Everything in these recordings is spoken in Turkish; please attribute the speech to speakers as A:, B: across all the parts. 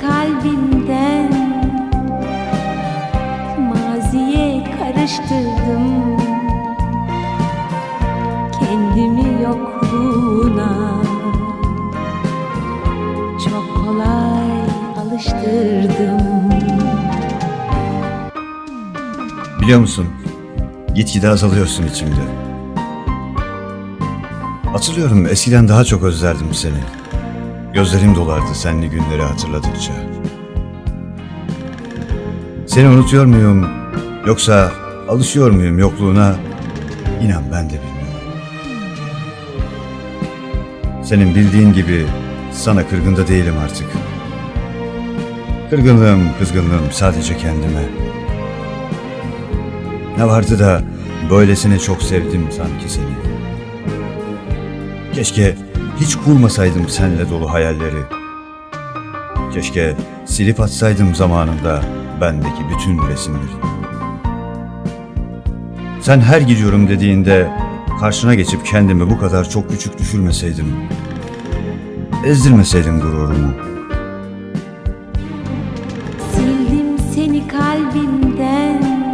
A: kalbimden Maziye karıştırdım Kendimi yokluğuna Çok kolay alıştırdım
B: Biliyor musun? Gitgide azalıyorsun içimde. Hatırlıyorum eskiden daha çok özlerdim seni. Gözlerim dolardı senli günleri hatırladıkça. Seni unutuyor muyum yoksa alışıyor muyum yokluğuna? İnan ben de bilmiyorum. Senin bildiğin gibi sana kırgın da değilim artık. Kırgınlığım, kızgınlığım sadece kendime. Ne vardı da böylesine çok sevdim sanki seni. Keşke hiç kurmasaydım seninle dolu hayalleri. Keşke silip atsaydım zamanında bendeki bütün resimleri. Sen her gidiyorum dediğinde karşına geçip kendimi bu kadar çok küçük düşürmeseydim. Ezdirmeseydim gururumu.
A: Sildim seni kalbimden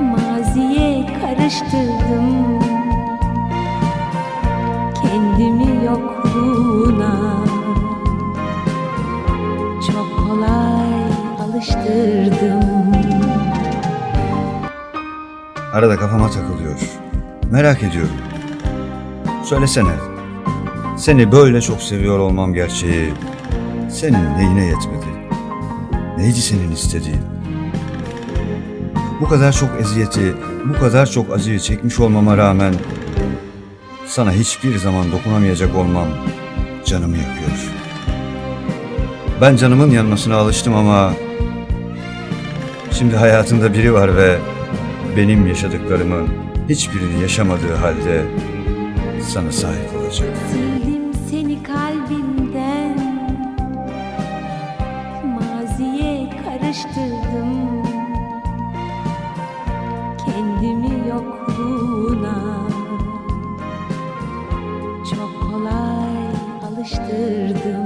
A: Maziye karıştırdım Kendimi yokluğuna Çok kolay alıştırdım
B: Arada kafama takılıyor. Merak ediyorum. Söylesene. Seni böyle çok seviyor olmam gerçeği senin neyine yetmedi? Neydi senin istediğin? Bu kadar çok eziyeti, bu kadar çok acıyı çekmiş olmama rağmen sana hiçbir zaman dokunamayacak olmam canımı yakıyor. Ben canımın yanmasına alıştım ama şimdi hayatında biri var ve benim yaşadıklarımın hiçbirini yaşamadığı halde sana sahip olacak.
A: Sildim seni kalbimden Maziye karıştırdım karıştırdım